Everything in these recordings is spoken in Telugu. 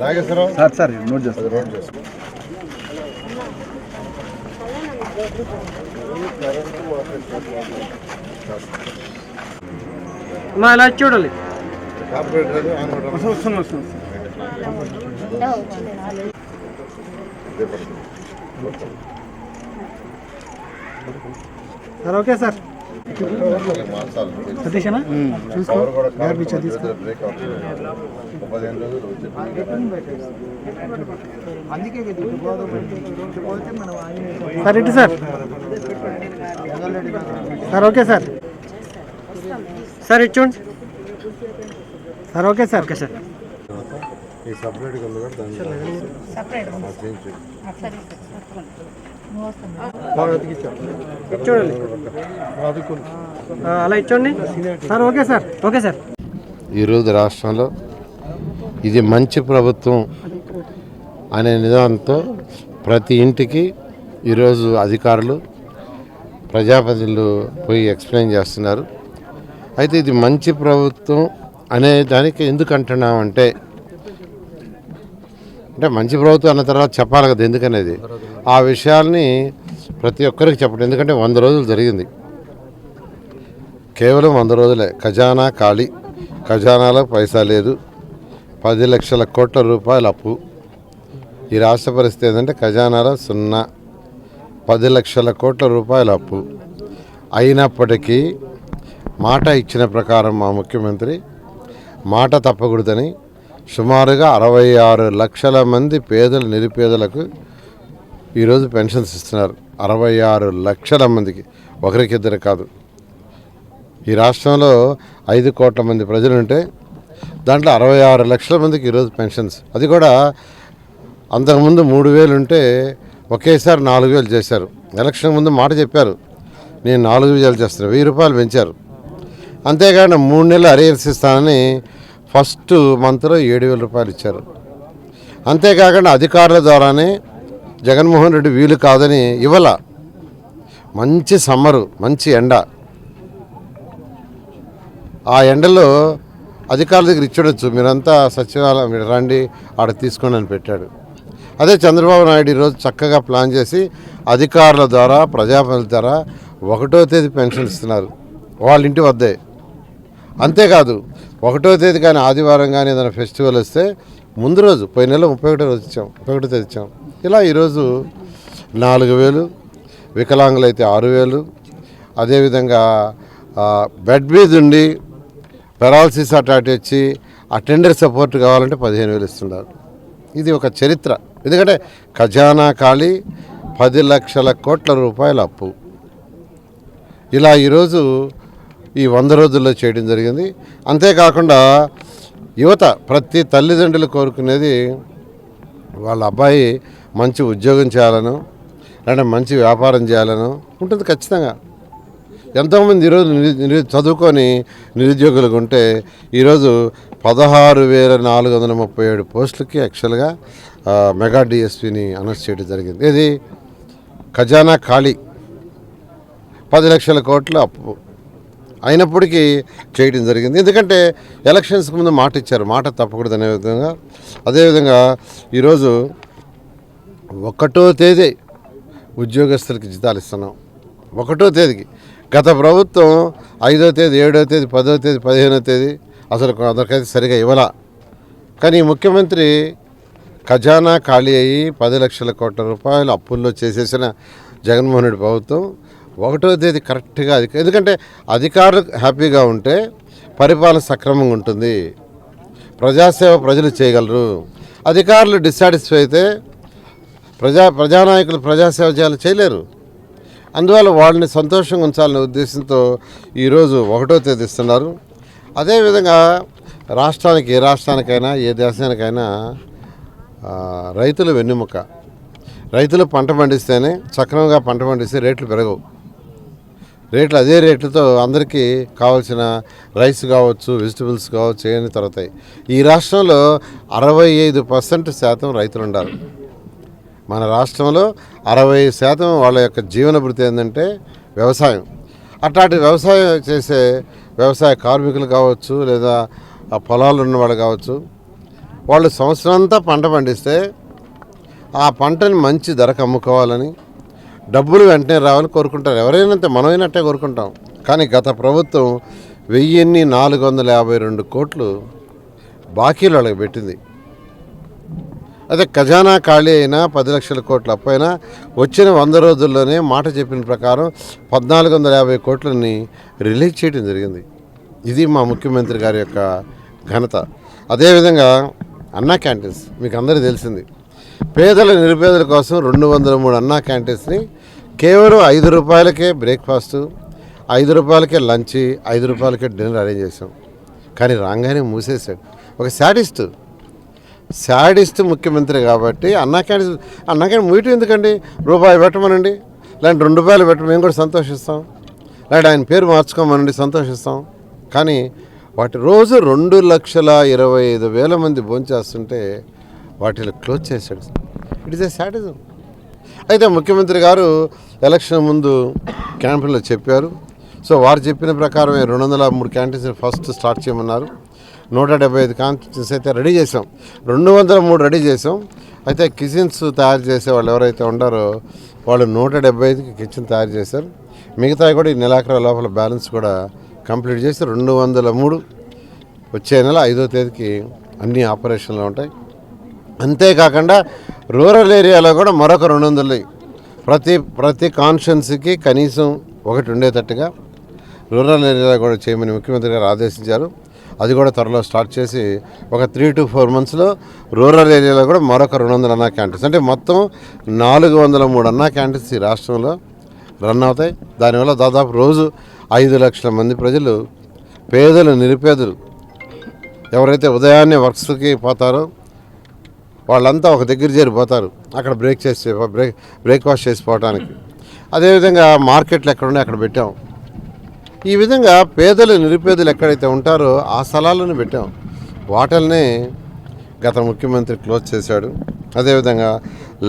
నాగేశ్వరరావు సార్ సార్ నోట్ చేస్తాను మా ఇలా చూడాలి. కార్పొరేటర్ ఆనవడం సార్ ఓకే సార్. సతీషనా? పదిహేను రోజులు వచ్చి సార్ ఇటు sir? Sir okay sir. Sir ఇటు చూడండి. Sir okay sir. Okay sir. ఈ సపరేట్గా ఉంది చూడండి. ఆ, అలా ఇటు చూడండి sir okay sir okay sir. ఈరోజు రాష్ట్రంలో ఇది మంచి ప్రభుత్వం అనే నిదానంతో ప్రతి ఇంటికి ఈరోజు అధికారులు ప్రజాప్రతినిధులు పోయి ఎక్స్ప్లెయిన్ చేస్తున్నారు. అయితే ఇది మంచి ప్రభుత్వం అనే దానికి ఎందుకు అంటున్నామంటే అంటే మంచి ప్రభుత్వం అన్న తర్వాత చెప్పాలి కదా ఎందుకనేది. ఆ విషయాల్ని ప్రతి ఒక్కరికి చెప్పడం. ఎందుకంటే వంద రోజులు జరిగింది. కేవలం వంద రోజులే. ఖజానా ఖాళీ. ఖజానాలో పైసా లేదు. పది లక్షల కోట్ల రూపాయల అప్పు. ఈ రాష్ట్ర పరిస్థితి ఏంటంటే ఖజానాలో సున్నా. పది లక్షల కోట్ల రూపాయల అప్పు. అయినప్పటికీ మాట ఇచ్చిన ప్రకారం మా ముఖ్యమంత్రి మాట తప్పకూడదని సుమారుగా అరవై ఆరు లక్షల మంది పేదల నిరుపేదలకు ఈరోజు పెన్షన్స్ ఇస్తున్నారు. అరవై ఆరు లక్షల మందికి. ఒకరికిద్దరు కాదు. ఈ రాష్ట్రంలో ఐదు కోట్ల మంది ప్రజలు ఉంటే దాంట్లో అరవై ఆరు లక్షల మందికి ఈరోజు పెన్షన్స్. అది కూడా అంతకుముందు మూడు వేలు ఉంటే ఒకేసారి నాలుగు వేలు చేశారు. ఎలక్షన్ ముందు మాట చెప్పారు. నేను నాలుగు వేలు చేస్తాను వెయ్యి రూపాయలు పెంచారు. అంతేకాకుండా మూడు నెలలు అరియర్స్ ఇస్తానని ఫస్ట్ మంత్లో ఏడు వేల రూపాయలు ఇచ్చారు. అంతేకాకుండా అధికారుల ద్వారానే జగన్మోహన్ రెడ్డి వీలు కాదని ఇవ్వాల. మంచి సమ్మరు మంచి ఎండ. ఆ ఎండలో అధికారుల దగ్గర ఇచ్చుడొచ్చు. మీరంతా సచివాలయం మీరు రండి ఆడ తీసుకోండి అని పెట్టాడు. అదే చంద్రబాబు నాయుడు ఈరోజు చక్కగా ప్లాన్ చేసి అధికారుల ద్వారా ప్రజాప్రతినిధుల ద్వారా ఒకటో తేదీ పెన్షన్ ఇస్తున్నారు. వాళ్ళ ఇంటి వద్దే. అంతేకాదు ఒకటో తేదీ కానీ ఆదివారం కానీ ఏదైనా ఫెస్టివల్ వస్తే ముందు రోజు పోయిన నెల ముప్పై ఒకటో రోజు ఇచ్చాం ముప్పై ఒకటో తేదీ ఇచ్చాం. ఇలా ఈరోజు నాలుగు వేలు వికలాంగులు అయితే ఆరు వేలు అదేవిధంగా బెడ్ మీద ఉండి పెరాలసిస్ అటాక్ వచ్చి అటెండర్ సపోర్ట్ కావాలంటే పదిహేను వేలు ఇస్తున్నారు. ఇది ఒక చరిత్ర. ఎందుకంటే ఖజానా ఖాళీ పది లక్షల కోట్ల రూపాయల అప్పు. ఇలా ఈరోజు ఈ వంద రోజుల్లో చేయడం జరిగింది. అంతేకాకుండా యువత ప్రతి తల్లిదండ్రులు కోరుకునేది వాళ్ళ అబ్బాయి మంచి ఉద్యోగం చేయాలను లేదంటే మంచి వ్యాపారం చేయాలనో ఉంటుంది ఖచ్చితంగా. ఎంతోమంది ఈరోజు నిరు చదువుకొని నిరుద్యోగులుగా ఉంటే ఈరోజు పదహారు వేల నాలుగు వందల ముప్పై ఏడు పోస్టులకి యాక్చువల్గా మెగా డిఎస్పిని అనౌన్స్ చేయడం జరిగింది. ఇది ఖజానా ఖాళీ. పది లక్షల కోట్ల అప్పు. అయినప్పటికీ చేయడం జరిగింది. ఎందుకంటే ఎలక్షన్స్కి ముందు మాట ఇచ్చారు. మాట తప్పకూడదు అనే విధంగా. అదేవిధంగా ఈరోజు ఒకటో తేదీ ఉద్యోగస్తులకి జీతాలు ఇస్తున్నాం. ఒకటో తేదీకి. గత ప్రభుత్వం ఐదో తేదీ ఏడో తేదీ పదో తేదీ పదిహేనో తేదీ అసలు అందరికైతే సరిగా ఇవ్వాల. కానీ ముఖ్యమంత్రి ఖజానా ఖాళీ అయ్యి పది లక్షల కోట్ల రూపాయలు అప్పుల్లో చేసేసిన జగన్మోహన్ రెడ్డి ప్రభుత్వం ఒకటో తేదీ కరెక్ట్గా అధిక ఎందుకంటే అధికారులు హ్యాపీగా ఉంటే పరిపాలన సక్రమంగా ఉంటుంది. ప్రజాసేవ ప్రజలు చేయగలరు. అధికారులు డిస్సాటిస్ఫై అయితే ప్రజా ప్రజానాయకులు ప్రజాసేవ చేయాలి చేయలేరు. అందువల్ల వాళ్ళని సంతోషంగా ఉంచాలనే ఉద్దేశంతో ఈరోజు ఒకటో తేదీ ఇస్తున్నారు. అదేవిధంగా రాష్ట్రానికి ఏ రాష్ట్రానికైనా ఏ దేశానికైనా రైతులు వెన్నెముక. రైతులు పంట పండిస్తేనే సక్రమంగా పంట పండిస్తే రేట్లు పెరగవు. రేట్లు అదే రేట్లతో అందరికీ కావాల్సిన రైస్ కావచ్చు వెజిటబుల్స్ కావచ్చు ఏమైనా తరుగుతాయి. ఈ రాష్ట్రంలో అరవై ఐదు పర్సెంట్ శాతం రైతులు ఉండాలి. మన రాష్ట్రంలో అరవై శాతం వాళ్ళ యొక్క జీవనభృతి ఏంటంటే వ్యవసాయం. అట్లాంటి వ్యవసాయం చేసే వ్యవసాయ కార్మికులు కావచ్చు లేదా ఆ పొలాలు ఉన్నవాళ్ళు కావచ్చు వాళ్ళు సంవత్సరం అంతా పంట పండిస్తే ఆ పంటని మంచి ధరకు అమ్ముకోవాలని డబ్బులు వెంటనే రావాలని కోరుకుంటారు. ఎవరైనా మనమైనట్టే కోరుకుంటాం. కానీ గత ప్రభుత్వం వెయ్యిన్ని నాలుగు వందల యాభై రెండు కోట్లు బాకీలు వాళ్ళకి పెట్టింది. అదే ఖజానా ఖాళీ అయినా పది లక్షల కోట్ల అప్పైనా వచ్చిన వంద రోజుల్లోనే మాట చెప్పిన ప్రకారం పద్నాలుగు వందల యాభై కోట్లని రిలీజ్ చేయడం జరిగింది. ఇది మా ముఖ్యమంత్రి గారి యొక్క ఘనత. అదేవిధంగా అన్నా క్యాంటీన్స్ మీకు అందరికీ తెలిసింది. పేదల నిరుపేదల కోసం రెండు వందల మూడు అన్నా క్యాంటీన్స్ని కేవలం ఐదు రూపాయలకే బ్రేక్ఫాస్ట్ ఐదు రూపాయలకే లంచ్ ఐదు రూపాయలకే డిన్నర్ అరేంజ్ చేసాం కానీ రాగానే మూసేశాడు. ఒక శాడిస్ట్. శాడిస్ట్ ముఖ్యమంత్రి కాబట్టి అన్నా క్యాంటీన్ అన్నా క్యాంటీన్ మూయటం ఎందుకండి? రూపాయి పెట్టమనండి. లేదంటే రెండు రూపాయలు పెట్టడం మేము కూడా సంతోషిస్తాం. లేదంటే ఆయన పేరు మార్చుకోమనండి సంతోషిస్తాం. కానీ వాటి రోజు రెండు లక్షల ఇరవై ఐదు వేల మంది భోంచేస్తుంటే వాటిని క్లోజ్ చేశాడు. It is a sadism. అయితే ముఖ్యమంత్రి గారు ఎలక్షన్ ముందు క్యాంపెయిన్లో చెప్పారు. సో వారు చెప్పిన ప్రకారమే రెండు వందల మూడు క్యాంటీన్స్ ఫస్ట్ స్టార్ట్ చేయమన్నారు. నూట డెబ్బై ఐదు క్యాంటీన్స్ అయితే రెడీ చేసాం రెండు వందల మూడు రెడీ చేసాం అయితే కిచెన్స్ తయారు చేసే వాళ్ళు ఎవరైతే ఉండారో వాళ్ళు నూట డెబ్బై ఐదుకి కిచెన్ తయారు చేశారు. మిగతా కూడా ఈ నెలాఖరు లోపల బ్యాలెన్స్ కూడా కంప్లీట్ చేసి రెండు వందల మూడు వచ్చే నెల ఐదో తేదీకి అన్ని ఆపరేషన్లు ఉంటాయి. అంతేకాకుండా రూరల్ ఏరియాలో కూడా మరొక రెండు వందలు ప్రతి ప్రతి కాన్షియన్స్కి కనీసం ఒకటి ఉండేటట్టుగా రూరల్ ఏరియాలో కూడా చేయమని ముఖ్యమంత్రి గారు ఆదేశించారు. అది కూడా త్వరలో స్టార్ట్ చేసి ఒక త్రీ టు ఫోర్ మంత్స్లో రూరల్ ఏరియాలో కూడా మరొక రెండు వందల అన్నా క్యాంటీన్స్ అంటే మొత్తం నాలుగు వందల మూడు అన్నా క్యాంటీన్స్ ఈ రాష్ట్రంలో రన్ అవుతాయి. దానివల్ల దాదాపు రోజు ఐదు లక్షల మంది ప్రజలు పేదలు నిరుపేదలు ఎవరైతే ఉదయాన్నే వర్క్స్కి పోతారో వాళ్ళంతా ఒక దగ్గర చేరిపోతారు. అక్కడ బ్రేక్ చేసి బ్రేక్ బ్రేక్ఫాస్ట్ చేసిపోవడానికి అదేవిధంగా మార్కెట్లు ఎక్కడున్నాయి అక్కడ పెట్టాం. ఈ విధంగా పేదలు నిరుపేదలు ఎక్కడైతే ఉంటారో ఆ స్థలాలను పెట్టాం. వాటిల్ని గత ముఖ్యమంత్రి క్లోజ్ చేశాడు. అదేవిధంగా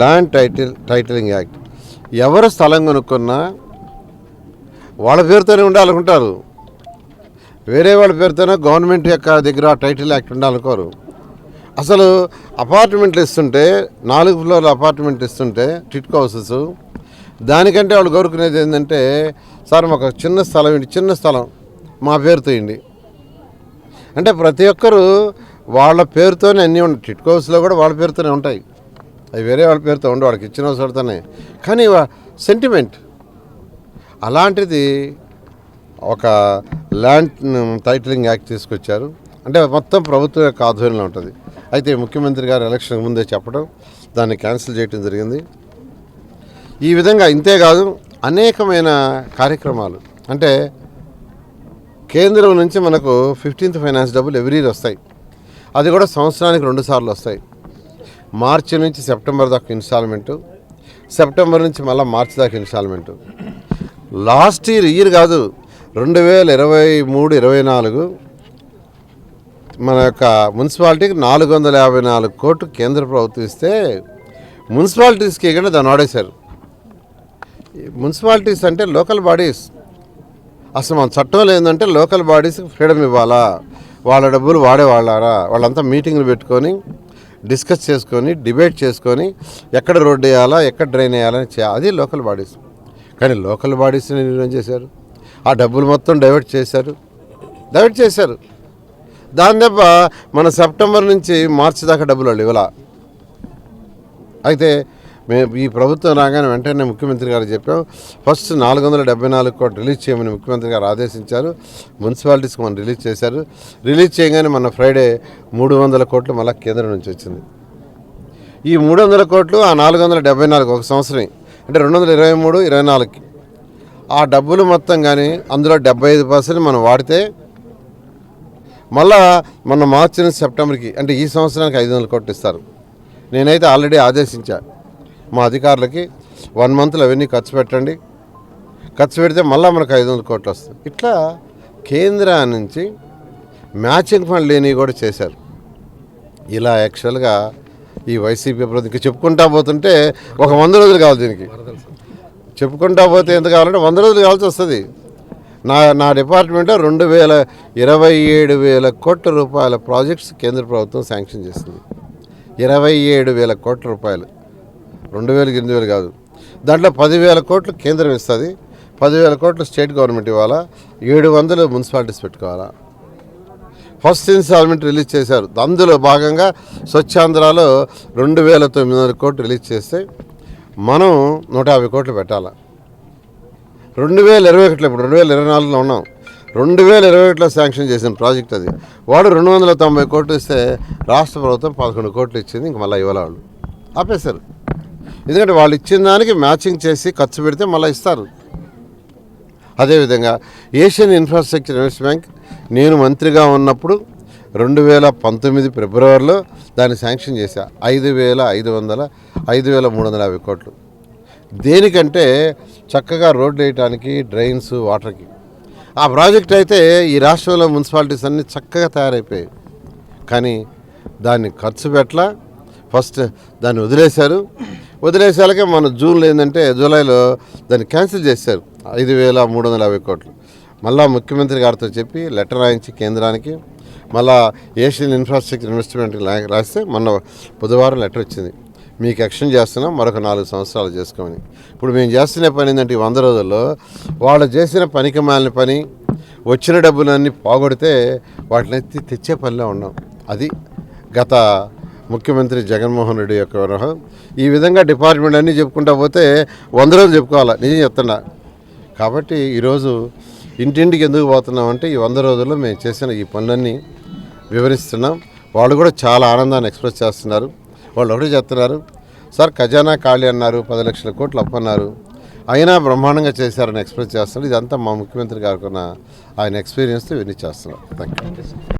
ల్యాండ్ టైటిల్ టైటిలింగ్ యాక్ట్. ఎవరు స్థలం కొనుక్కున్నా వాళ్ళ పేరుతోనే ఉండాలనుకుంటారు. వేరే వాళ్ళ పేరుతోనే గవర్నమెంట్ యొక్క దగ్గర ఆ టైటిల్ యాక్ట్ ఉండాలనుకోరు. అసలు అపార్ట్మెంట్లు ఇస్తుంటే నాలుగు ఫ్లోర్ల అపార్ట్మెంట్ ఇస్తుంటే టిట్కో హౌసెస్ దానికంటే వాళ్ళు కోరుకునేది ఏంటంటే సార్ మాకు చిన్న స్థలం ఏంటి చిన్న స్థలం. మా పేరుతో ఇండి అంటే ప్రతి ఒక్కరు వాళ్ళ పేరుతోనే అన్నీ ఉంటాయి టిట్కో హౌస్లో కూడా వాళ్ళ పేరుతోనే ఉంటాయి. అవి వేరే వాళ్ళ పేరుతో ఉండి వాళ్ళకి ఇచ్చిన హౌస్ కానీ సెంటిమెంట్ అలాంటిది ఒక ల్యాండ్ టైటిలింగ్ యాక్ట్ తీసుకొచ్చారు. అంటే మొత్తం ప్రభుత్వం యొక్క ఆధ్వర్యంలో ఉంటుంది. అయితే ముఖ్యమంత్రి గారు ఎలక్షన్ ముందే చెప్పడం దాన్ని క్యాన్సిల్ చేయడం జరిగింది. ఈ విధంగా ఇంతేకాదు అనేకమైన కార్యక్రమాలు. అంటే కేంద్రం నుంచి మనకు ఫిఫ్టీన్త్ ఫైనాన్స్ డబ్బులు ఎవ్రీ ఇయర్ వస్తాయి. అది కూడా సంవత్సరానికి రెండు సార్లు వస్తాయి. మార్చి నుంచి సెప్టెంబర్ దాకా ఇన్స్టాల్మెంటు సెప్టెంబర్ నుంచి మళ్ళీ మార్చి దాకా ఇన్స్టాల్మెంట్. లాస్ట్ ఇయర్ ఇయర్ కాదు రెండు వేల ఇరవై మూడు ఇరవై నాలుగు మన యొక్క మున్సిపాలిటీకి నాలుగు వందల యాభై నాలుగు కోట్లు కేంద్ర ప్రభుత్వం ఇస్తే మున్సిపాలిటీస్కి కూడా దాన్ని ఆడేశారు మున్సిపాలిటీస్ అంటే లోకల్ బాడీస్. అసలు మన చట్టంలో ఏంటంటే లోకల్ బాడీస్కి ఫ్రీడమ్ ఇవ్వాలా? వాళ్ళ డబ్బులు వాడేవాళ్ళారా వాళ్ళంతా మీటింగ్లు పెట్టుకొని డిస్కస్ చేసుకొని డిబేట్ చేసుకొని ఎక్కడ రోడ్డు వేయాలా ఎక్కడ డ్రైన్ వేయాలని చే అది లోకల్ బాడీస్. కానీ లోకల్ బాడీస్ని నిర్ణయం చేశారు. ఆ డబ్బులు మొత్తం డైవర్ట్ చేశారు. డైవర్ట్ చేశారు. దాని దెబ్బ మన సెప్టెంబర్ నుంచి మార్చి దాకా డబ్బులు వాళ్ళు ఇవ్వాల అయితే మేము ఈ ప్రభుత్వం రాగానే వెంటనే ముఖ్యమంత్రి గారు చెప్పాం ఫస్ట్ నాలుగు వందల డెబ్బై నాలుగు కోట్లు రిలీజ్ చేయమని ముఖ్యమంత్రి గారు ఆదేశించారు మున్సిపాలిటీస్కి మనం రిలీజ్ చేశారు. రిలీజ్ చేయగానే మన ఫ్రైడే మూడు వందల కోట్లు మళ్ళీ కేంద్రం నుంచి వచ్చింది. ఈ మూడు వందల కోట్లు ఆ నాలుగు వందల డెబ్బై నాలుగు ఒక సంవత్సరం అంటే రెండు వందల ఇరవై మూడు ఇరవై నాలుగుకి. ఆ డబ్బులు మొత్తం కానీ అందులో డెబ్బై ఐదు పర్సెంట్ మనం వాడితే మళ్ళా మొన్న మార్చి నుంచి సెప్టెంబర్కి అంటే ఈ సంవత్సరానికి ఐదు వందల కోట్లు ఇస్తారు. నేనైతే ఆల్రెడీ ఆదేశించా. మా అధికారులకి వన్ మంత్లో అవన్నీ ఖర్చు పెట్టండి. ఖర్చు పెడితే మళ్ళీ మనకు ఐదు వందల కోట్లు వస్తుంది ఇట్లా కేంద్రా నుంచి మ్యాచింగ్ ఫండ్ లేనివి కూడా చేశారు. ఇలా యాక్చువల్గా ఈ వైసీపీ ప్రభుత్వం ఇంకా చెప్పుకుంటా పోతుంటే ఒక వంద రోజులు కావాలి దీనికి. చెప్పుకుంటా పోతే ఎంత కావాలంటే వంద రోజులు కావాల్సి వస్తుంది. నా నా డిపార్ట్మెంట్ రెండు వేల ఇరవై ఏడు వేల కోట్ల రూపాయల ప్రాజెక్ట్స్ కేంద్ర ప్రభుత్వం శాంక్షన్ చేసింది. ఇరవై ఏడు వేల కోట్ల రూపాయలు. రెండు వేలు ఎనిమిది వేలు కాదు. దాంట్లో పదివేల కోట్లు కేంద్రం ఇస్తుంది. పదివేల కోట్లు స్టేట్ గవర్నమెంట్ ఇవ్వాలా? ఏడు వందలు మున్సిపాలిటీస్ పెట్టుకోవాలా? ఫస్ట్ ఇన్స్టాల్మెంట్ రిలీజ్ చేశారు. అందులో భాగంగా స్వచ్ఛాంధ్రాలో రెండు వేల తొమ్మిది వందల కోట్లు రిలీజ్ చేస్తే మనం నూట యాభై కోట్లు పెట్టాలా? రెండు వేల ఇరవై ఒకటిలో ఇప్పుడు రెండు వేల ఇరవై నాలుగులో ఉన్నాం. రెండు వేల ఇరవై ఒకటిలో శాంక్షన్ చేసిన ప్రాజెక్ట్ అది. వాడు రెండు వందల తొంభై కోట్లు ఇస్తే రాష్ట్ర ప్రభుత్వం పదకొండు కోట్లు ఇచ్చింది ఇంక మళ్ళీ ఇవ్వాలి వాళ్ళు. ఆపేశారు. ఎందుకంటే వాళ్ళు ఇచ్చిన దానికి మ్యాచింగ్ చేసి ఖర్చు పెడితే మళ్ళీ ఇస్తారు. అదేవిధంగా ఏషియన్ ఇన్ఫ్రాస్ట్రక్చర్ ఇన్వెస్ట్ బ్యాంక్ నేను మంత్రిగా ఉన్నప్పుడు రెండు వేల పంతొమ్మిది ఫిబ్రవరిలో దాన్ని శాంక్షన్ చేశా. ఐదు వేల ఐదు వందల ఐదు వేల మూడు వందల యాభై కోట్లు. దేనికంటే చక్కగా రోడ్లు వేయటానికి డ్రైన్స్ వాటర్కి. ఆ ప్రాజెక్ట్ అయితే ఈ రాష్ట్రంలో మున్సిపాలిటీస్ అన్నీ చక్కగా తయారైపోయాయి. కానీ దాన్ని ఖర్చు పెట్టలా. ఫస్ట్ దాన్ని వదిలేశారు. వదిలేసాలకే మన జూన్లో ఏంటంటే జూలైలో దాన్ని క్యాన్సిల్ చేశారు. ఐదు వేల మూడు వందల యాభై కోట్లు. మళ్ళా ముఖ్యమంత్రి గారితో చెప్పి లెటర్ రాయించి కేంద్రానికి మళ్ళా ఏషియన్ ఇన్ఫ్రాస్ట్రక్చర్ ఇన్వెస్ట్మెంట్కి రాస్తే మొన్న బుధవారం లెటర్ వచ్చింది. మీకు ఎక్స్టెండ్ చేస్తున్నాం మరొక నాలుగు సంవత్సరాలు చేసుకోమని. ఇప్పుడు మేము చేస్తున్న పని ఏంటంటే ఈ వంద రోజుల్లో వాళ్ళు చేసిన పనికి మాలిన పని వచ్చిన డబ్బులన్నీ పోగొడితే వాటిని ఎత్తి తెచ్చే పనిలో ఉన్నాం. అది గత ముఖ్యమంత్రి జగన్మోహన్ రెడ్డి యొక్క వ్యవహారం ఈ విధంగా డిపార్ట్మెంట్ అన్నీ చెప్పుకుంటా పోతే వంద రోజులు చెప్పుకోవాలా? నిజం చెప్తున్నా. కాబట్టి ఈరోజు ఇంటింటికి ఎందుకు పోతున్నాం అంటే ఈ వంద రోజుల్లో మేము చేసిన ఈ పనులన్నీ వివరిస్తున్నాం. వాళ్ళు కూడా చాలా ఆనందాన్ని ఎక్స్ప్రెస్ చేస్తున్నారు. వాళ్ళు ఒకటి చెప్తున్నారు సార్ ఖజానా ఖాళీ అన్నారు పది లక్షల కోట్లు అప్పన్నారు. అయినా బ్రహ్మాండంగా చేశారని ఎక్స్ప్రెస్ చేస్తున్నారు ఇదంతా మా ముఖ్యమంత్రి గారికి ఉన్న ఆయన ఎక్స్పీరియన్స్తో ఇవన్నీ చేస్తున్నాం. Thank you